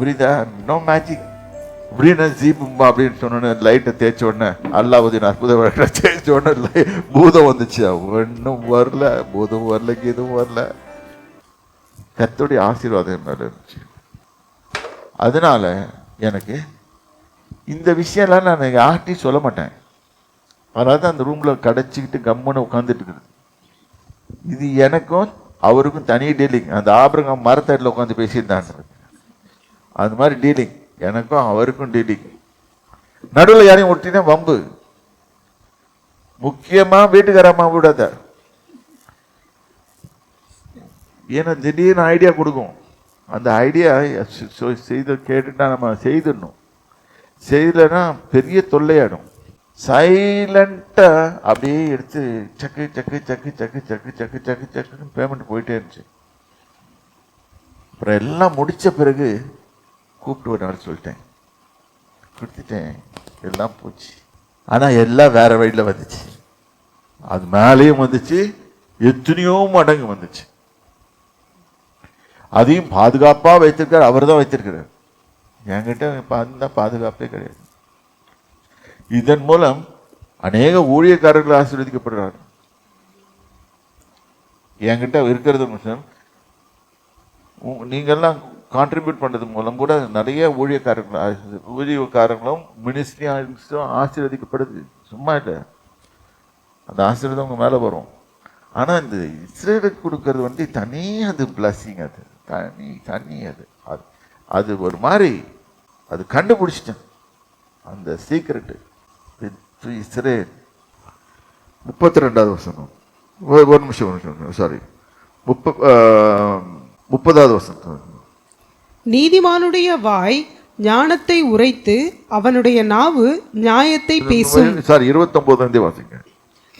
புரியுதா? No magic இப்படின்னு ஜீபும்பா அப்படின்னு சொன்னோன்னு லைட்டை தேய்ச்ச உடனே அல்லாவுதீன் அற்புத வழக்கில் தேய்ச்ச உடனே லை- பூதம் வந்துச்சு. ஒன்றும் வரல. பூதம் வரல எதுவும் வரல. கத்தோடைய ஆசீர்வாதம் மேலே இருந்துச்சு. அதனால எனக்கு இந்த விஷயம்லாம் நான் யார்கிட்டையும் சொல்ல மாட்டேன். அதனால தான் அந்த ரூமில் கடைச்சிக்கிட்டு கம்முன்னு உட்காந்துட்டு இருக்குது. இது எனக்கும் அவருக்கும் தனி டெய்லி அந்த ஆபரகம் மரத்தடியில் உட்காந்து பேசியிருந்தான்றது அது மாதிரி டீலிங் எனக்கும் அவருக்கும் டீலிங் நடுவில் யாரையும் ஒட்டினா வம்பு. முக்கியமாக வீட்டுக்காரம்மா விடாத ஏன்னா திடீர்னு ஐடியா கொடுக்கும். அந்த ஐடியா செய்த கேட்டுட்டா நம்ம செய்திடணும். செய்யலைன்னா பெரிய தொல்லையாடும் சைலண்ட்டாக அப்படியே எடுத்து சக்கு சக்கு சக்கு சக்கு சக்கு சக்கு சக்கு சக்குன்னு பேமெண்ட் போயிட்டே இருந்துச்சு. அப்புறம் எல்லாம் முடித்த பிறகு கூப்பிட்டு ஒரு நாள் சொல்லிட்டேன். கொடுத்துட்டேன். எல்லாம் போச்சு. ஆனா எல்லாம் வேற வழியில் வந்துச்சு. அது மேலேயும் வந்துச்சு. எத்தனையோ மடங்கு வந்துச்சு. அதையும் பாதுகாப்பா வைத்திருக்கார். அவர் தான் வைத்திருக்கிறார். என்கிட்ட இப்ப அந்த பாதுகாப்பே கிடையாது. இதன் மூலம் அநேக ஊழியக்காரர்கள் ஆசீர்வதிக்கப்படுறார். என்கிட்ட இருக்கிறது விஷயம் உ- கான்ட்ரிபியூட் பண்ணுறது மூலம் கூட நிறைய ஊழியக்காரர்கள் ஆசீர்- ஊழியக்காரங்களும் மினிஸ்ட்ரி ஆசீர்வதிக்கப்படுது. சும்மா இல்லை. அந்த ஆசீர்வாதம் உங்கள் மேலே வரும். ஆனால் இந்த இஸ்ரேலுக்கு கொடுக்கறது வந்து தனி அது பிளஸ்ஸிங் அது. தனி தனி அது. அது அது ஒரு மாதிரி அது கண்டுபிடிச்சிட்டேன். அந்த சீக்ரெட்டு இஸ்ரேல். முப்பத்தி ரெண்டாவது வசனம். ஒரு நிமிஷம் ஒரு நிமிஷம் சாரி முப்ப முப்பதாவது வசனம். நீதிமானுடைய வாய் ஞானத்தை உரைத்து அவனுடைய நாவு நியாயத்தை பேசும். சாரி இருபத்தொன்பதாந்தே வாசிங்க.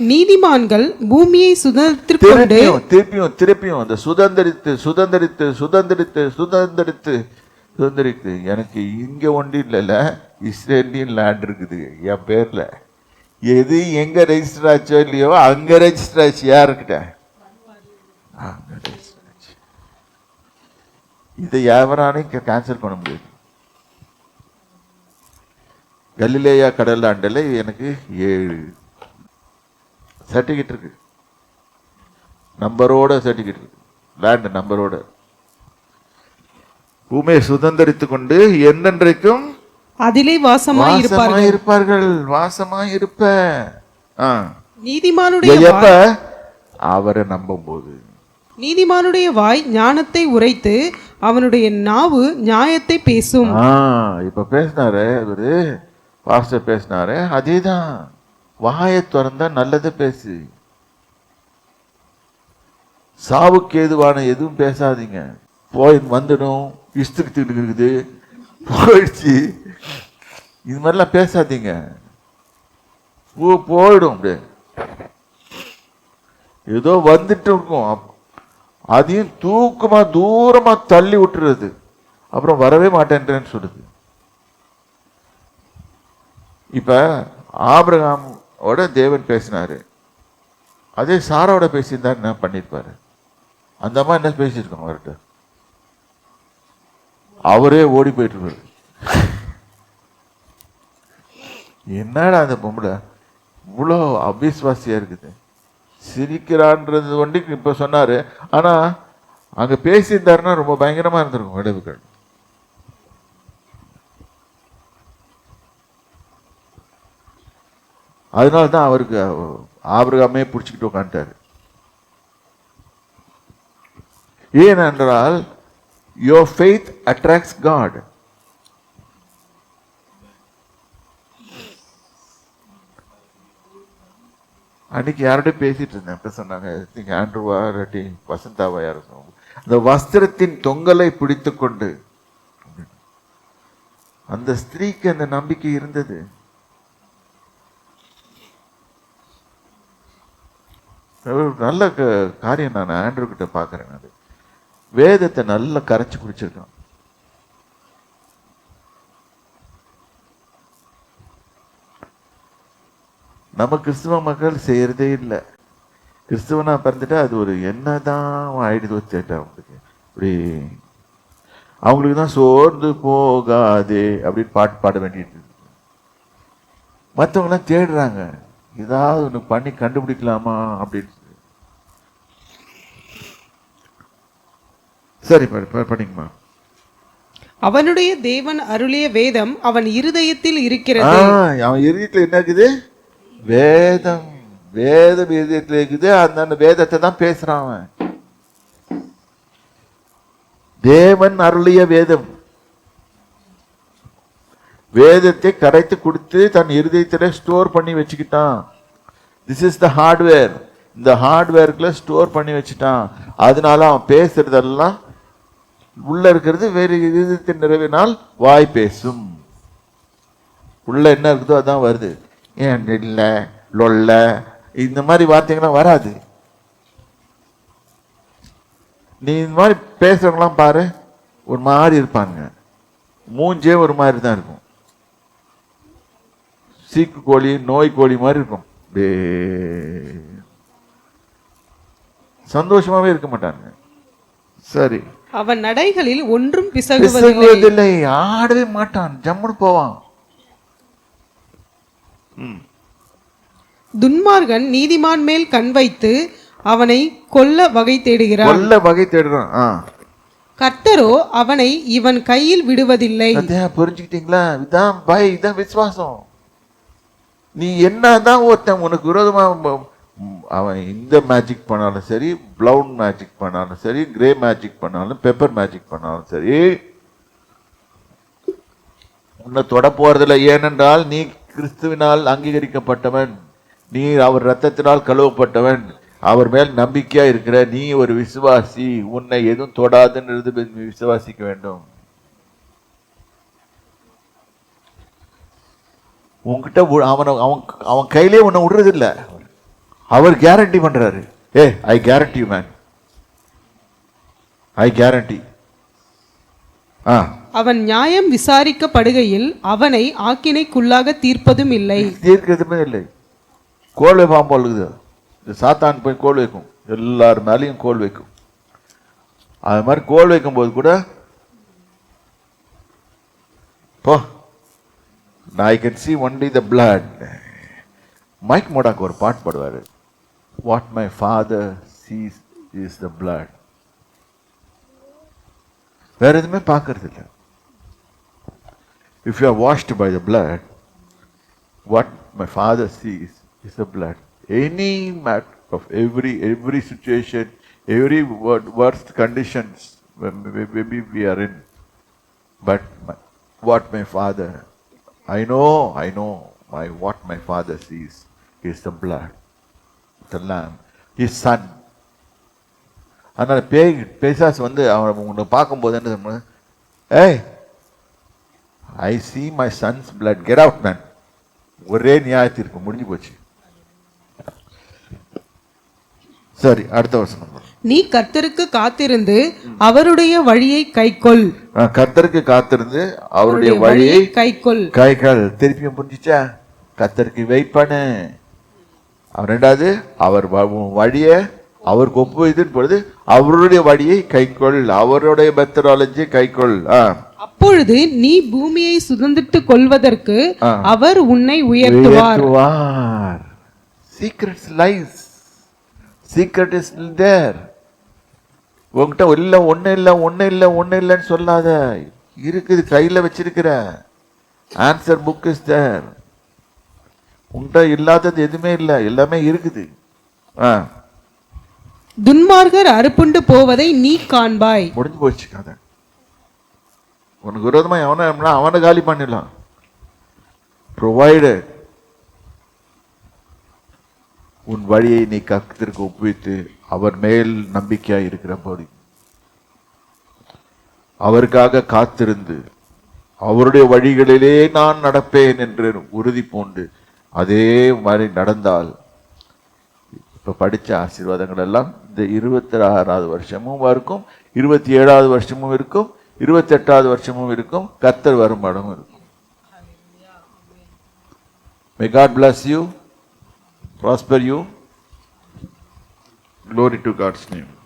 நீதிமான்கள் பூமியை சுதந்திரத்திற்கு கொண்டு திருப்பியும் திருப்பியும் திருப்பியும் அந்த சுதந்திரித்து சுதந்திரித்து சுதந்திரித்து சுதந்திரித்து சுதந்திரித்து. எனக்கு இங்க ஒன்றும் இல்லைல்ல இஸ்ரேலியன் லேண்ட் இருக்குது என் பேர்ல. எது எங்க ரெஜிஸ்டர் ஆச்சோ இல்லையோ அங்க ரெஜிஸ்டர் ஆச்சு யாருக்கிட்ட அங்க. இதை யாவரானையும் கேன்சல் பண்ண முடியாது. கலிலேயா கடல் ஆண்டில் எனக்கு ஏழு சர்டிஃபிகேட் இருக்கு. நம்பரோட சர்டிஃபிகேட் இருக்கு. லேண்ட் நம்பரோட பூமியை சுதந்திரித்து கொண்டு என்னென்றைக்கும் அதிலே வாசமாய் வாசமாய் இருப்பார்கள். வாசமாய் இருப்ப. ஆ. நீதிமானுடைய எப்ப? அவரை நம்பும் போது நீதிமானுடைய வாய் ஞானத்தை உரைத்து அவனுடைய நாவு நியாயத்தை பேசும். இப்போ இப்ப பேசினாரு இவரு. பாஸ்டர் பேசினாரு. அதேதான். வாயை திறந்தா நல்லதை பேசு. சாவுக்கு ஏதுவான எதுவும் பேசாதீங்க. போய் வந்துடும். இஷ்டத்துக்கு இருக்குது. போயிடுச்சு. இது மாதிரிலாம் பேசாதீங்க. போ போயிடும் அப்படியே. ஏதோ வந்துட்டு இருக்கும். அதையும் தூக்கமா தூரமா தள்ளி விட்டுறது. அப்புறம் வரவே மாட்டேன்றேன்னு சொல்லுது. இப்ப ஆபிரகாமோட தேவன் பேசினாரு. அதே சாராவோட பேசியிருந்தா என்ன பண்ணியிருப்பாரு அந்த அம்மா என்ன பேசியிருக்கோம் அவர்கிட்ட? அவரே ஓடி போயிட்டுருப்பாரு. என்னடா அந்த பொம்பளை? இவ்வளோ அபிஸ்வாசியா இருக்குது. சிரிக்கிறான்றது வண்டி இப்போ சொன்னார். ஆனால் அங்கே பேசியிருந்தாருன்னா ரொம்ப பயங்கரமாக இருந்திருக்கும் விளைவுகள் அதனால தான் அவருக்கு ஆபிரகாமே பிடிச்சிக்கிட்டு உட்காந்துட்டார் ஏனென்றால் யோர் ஃபெய்த் அட்ராக்ட்ஸ் காட் அன்னைக்கு யாரோட பேசிட்டு இருந்தேன். அப்ப சொன்னாங்க திங்க் ஆண்ட்ரூவா இல்லாட்டி வசந்தாவா யாரும் சொன்னாங்க. அந்த வஸ்திரத்தின் தொங்கலை பிடித்து கொண்டு அந்த ஸ்திரீக்கு அந்த நம்பிக்கை இருந்தது. நல்ல க- காரியம் நான் ஆண்ட்ரூ கிட்ட பார்க்குறேன் அது. வேதத்தை நல்லா கரைச்சி குடிச்சிருக்கான். நம்ம கிறிஸ்துவ மக்கள் செய்யறதே இல்லை. கிறிஸ்துவனா பிறந்துட்டா அது ஒரு என்னதான் ஆயிடுதோ சேட்டா அவங்களுக்கு. இப்படி அவங்களுக்கு தான் சோர்ந்து போகாதே அப்படின்னு பாட்டு பாட வேண்டியது மற்றவங்களாம் தேடுறாங்க. ஏதாவது ஒன்று பண்ணி கண்டுபிடிக்கலாமா அப்படின்னு. சரி படிங்கம்மா அவனுடைய தேவன் அருளிய வேதம் அவன் இருதயத்தில் இருக்கிறது. அவன் இறுதியத்தில் என்ன இருக்குது? வேதம் வேதம் இறுதியத்தில் இருக்குது. அந்த அந்த வேதத்தை தான் பேசுறான் அவன். தேவன் அருளிய வேதம். வேதத்தை கரைத்து கொடுத்து தன் இருதயத்தில் ஸ்டோர் பண்ணி வச்சுக்கிட்டான். திஸ் இஸ் த ஹார்ட்வேர் இந்த ஹார்ட்வேர்க்குள்ள ஸ்டோர் பண்ணி வச்சுட்டான். அதனால அவன் பேசுறதெல்லாம் உள்ள இருக்கிறது வேறு இருதயத்தின் நிறைவினால் வாய் பேசும். உள்ள என்ன இருக்குதோ அதான் வருது. ஏன் இல்லை லொல்ல? இந்த மாதிரி வார்த்தைகள்லாம் வராது. நீ இந்த மாதிரி பேசுறவங்களாம் பாரு ஒரு மாதிரி இருப்பாங்க மூஞ்சே ஒரு மாதிரி தான் இருக்கும். சீக்கு கோழி நோய் கோழி மாதிரி இருக்கும். சந்தோஷமாவே இருக்க மாட்டாங்க சரி. அவன் நடைகளில் ஒன்றும் பிசகுவதில்லை. ஆடவே மாட்டான். ஜம்முன்னு போவான். துன்மார்கன் நீதிமான் மேல் கண் வைத்து அவனை கொல்ல வகை தேடுகிறான். கொல்ல வகை தேடுறான் கர்த்தரோ அவனை இவன் கையில் விடுவதில்லை. புரிஞ்சுக்கிட்டீங்களா? இதான் பை இதான் விசுவாசம். நீ என்னதான் ஒருத்தன் உனக்கு விரோதமா அவன் இந்த மேஜிக் பண்ணாலும் சரி ப்ளவுன் மேஜிக் பண்ணாலும் சரி கிரே மேஜிக் பண்ணாலும் பெப்பர் மேஜிக் பண்ணாலும் சரி உன்னை தொட போறதில்ல. ஏனென்றால் நீ கிறிஸ்துவினால் அங்கீகரிக்கப்பட்டவன். நீ அவர் ரத்தத்தினால் கழுவப்பட்டவன். அவர் மேல் நம்பிக்கையா இருக்கிற நீ ஒரு விசுவாசி. உன்னை எதுவும் தொடாதுன்றது விசுவாசிக்க வேண்டும். உன்கிட்ட அவனை அவன் அவன் கையிலே உன்னை விடுறது இல்ல அவர் கேரண்டி பண்றாரு. ஏ I guarantee man I guarantee ஆ. அவன் நியாயம் விசாரிக்கப்படுகையில் அவனை ஆக்கினைக்குள்ளாக தீர்ப்பதும் இல்லை. தீர்க்கிறதுமே இல்லை. கோல் வைப்பான் போல் இருக்குது. இந்த சாத்தான் போய் கோல் வைக்கும். எல்லார் மேலேயும் கோல் வைக்கும். அது மாதிரி கோல் வைக்கும்போது கூட போ. I can see only the blood mic மோடாக்கு ஒரு பாட்டு பாடுவார். What my father sees is the blood வேற எதுவுமே பார்க்கறது இல்லை If you are washed by the blood, what my father sees is the blood. Any matter of every every situation, every worst conditions maybe we are in, but my, what my father, I know, I know, my what my father sees is the blood, the lamb, his son. அதனால பேய் பேசாஸ் வந்து அவனை உங்களை பார்க்கும்போது என்ன சொல்லுவான்? ஏய் ஐ see my son's blood. Get out man. ஒரே நியாயத்தீர்ப்பு முடிஞ்சு போச்சு. சரி அடுத்த வசனம் நீ கர்த்தருக்கு காத்திருந்து அவருடைய வழியை கைக்கொள். கர்த்தருக்கு காத்திருந்து அவருடைய வழியை கைக்கொள். கைகள் திருப்பியும் புரிஞ்சுச்சா? கர்த்தருக்கு வெயிட் பண்ணு. அவர் ரெண்டாவது அவர் வழியை அவருக்கு ஒப்பு வைத்தின் பொழுது அவருடைய வழியை கைக்கொள் அவருடைய மெத்தடாலஜி கைக்கொள். அப்பொழுது நீ பூமியை சுதந்திரத்துக் கொள்வதற்கு. அவர் உன்னை உயர்த்துவார். Secrets lies secret is there உன்கிட்ட இல்ல ஒண்ணு இல்ல ஒண்ணு இல்ல ஒண்ணு இல்லைன்னு சொல்லாத. இருக்குது கையில வச்சிருக்கிற. ஆன்சர் புக் இஸ் தேர் உன்கிட்ட இல்லாதது எதுவுமே இல்லை எல்லாமே இருக்குது. ஆ. துன்மார்கர் அறுப்புண்டு போவதை நீ காண்பாய். முடிஞ்சு போச்சு கதை. உனக்கு விரோதமா எவனா அவனை காலி பண்ணிடலாம். ப்ரொவைடு உன் வழியை நீ கத்திற்கு ஒப்புவித்து அவர் மேல் நம்பிக்கையாக இருக்கிற அவருக்காக காத்திருந்து அவருடைய வழிகளிலே நான் நடப்பேன் என்று உறுதி பூண்டு அதே மாதிரி நடந்தால் இப்போ படிச்ச ஆசீர்வாதங்கள் எல்லாம் இந்த இருபத்தி ஆறாவது வருஷமும் இருக்கும் இருபத்தி ஏழாவது வருஷமும் இருக்கும் இருபத்தி எட்டாவது வருஷமும் இருக்கும் கத்தர் வருமானமும் இருக்கும். May God bless you prosper you glory to God's name